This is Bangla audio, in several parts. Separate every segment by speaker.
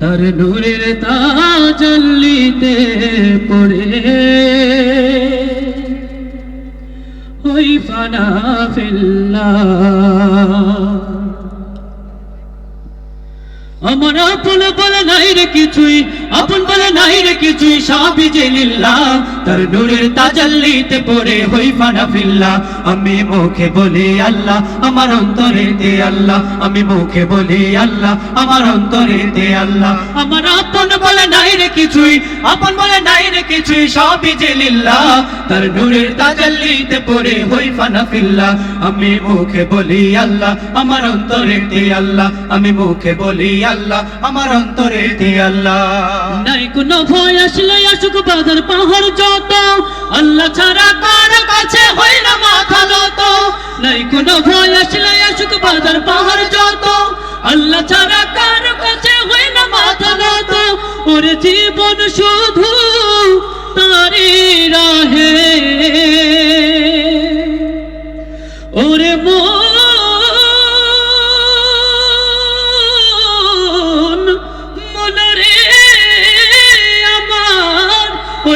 Speaker 1: তার নূরের তাজল্লিতে পড়ে। ওই ফানা ফিল্লা। আমার আপন বলে নাই রে কিছুই, আপন বলে নাই রে কিছুই, সবই যে তার নূরের তাজাল্লিতে পড়ে হই ফানা আমি মুখে বলি আল্লাহ, আমার অন্তরে দে আল্লাহ। আমি মুখে বলি আল্লাহ, আমার অন্তরে দে আল্লাহ। আমার আপন বলে নাই রে কিছুই, আপন বলে নাই রে কিছুই, সবই যে লিল্লা তার নূরের তাজাল্লিতে পড়ে হই ফানা ফিল্লা আমি মুখে বলি আল্লাহ, আমার অন্তরে দে আল্লাহ। আমি মুখে বলি আল্লাহ, আমার অন্তরে আল্লাহ। নাই কোনো ভয় আসলে আসুক বাজার পাহাড় যত। আল্লাহ ছাড়া কার কাছে না মাথা লত নাই ভয় আসলে আসুক বাজার পাহাড় যত। আল্লাহ ছাড়া কার কাছে মাথা লত ওরে জীবন শুধু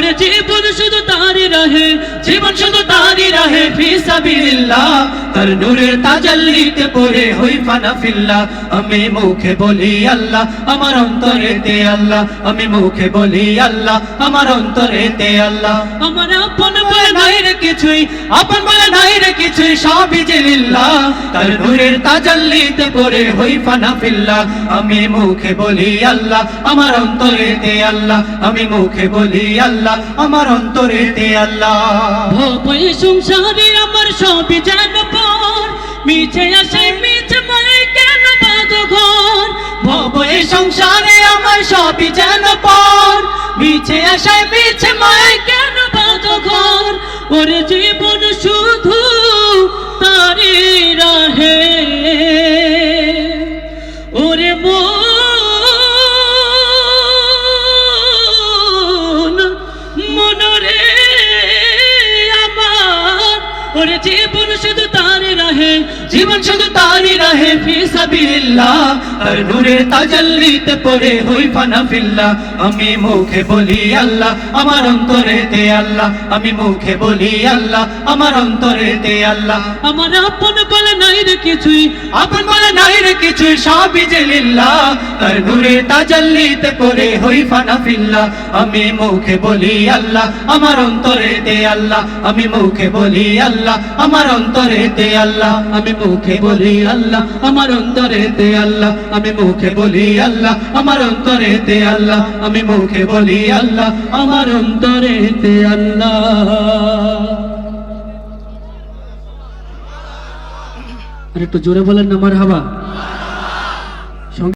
Speaker 1: আমার জীবন শুধু তারি রহে, জীবন শুধু তারি রহে, ফি সাবিলিল্লাহ। তার নূরের তাজাল্লিতে পড়ে হই ফানা ফিল্লা আমি মুখে বলি আল্লাহ, আমার অন্তরে তে আল্লাহ। আমি মুখে বলি আল্লাহ, আমার অন্তরে তে আল্লাহ। আমার আপন নাই কিছুই, আপন বলে কিছুই, সবই তার নূরের তাজাল্লিতে হই আমি মুখে বলি আল্লাহ, আমার অন্তরে তে আল্লাহ। আমি মুখে বলি আল্লাহ, আমার অন্তরে তে আল্লাহ। ভয় সংসারে আমার সবই পর। মিছে আসে, মিছে মনে কেন বাদ ঘর? ভয় সংসারে আমার সবই পর। মিছে আসে, মিছে কেন ওরে জীবন শুধু তারে রাহে। ওরে মন মনরে আমার ওরে জীবন শুধু তারে রাহে। জীবন শুধু তারি রাহে, ফি সাবিলিল্লাহ। আর নূরের তাজাল্লিতে পড়ে হই ফানা ফিল্লা আমি মুখে বলি আল্লাহ, আমার অন্তরে দে আল্লাহ। আমি মুখে বলি আল্লাহ, আমার অন্তরে দে আল্লাহ। আমার আপন বলে নাই রে কিছুই, আপন বলে নাই রে কিছুই, সবই যে লিল্লাহ। তার নূরের তাজাল্লিতে পড়ে হই ফানা ফিল্লা আমি মুখে বলি আল্লাহ, আমার অন্তরে দে আল্লাহ। আমি মুখে বলি আল্লাহ, আমার অন্তরে দে আল্লাহ। আমি মুখে বলি আল্লাহ, আমার অন্তরে তে আল্লাহ, আমি মুখে বলি আল্লাহ, আমার অন্তরে দে আল্লাহ, আমি মুখে বলি আল্লাহ, আমার অন্তরে তে আল্লাহ। আর একটু জোরে বলেন আমার হাবা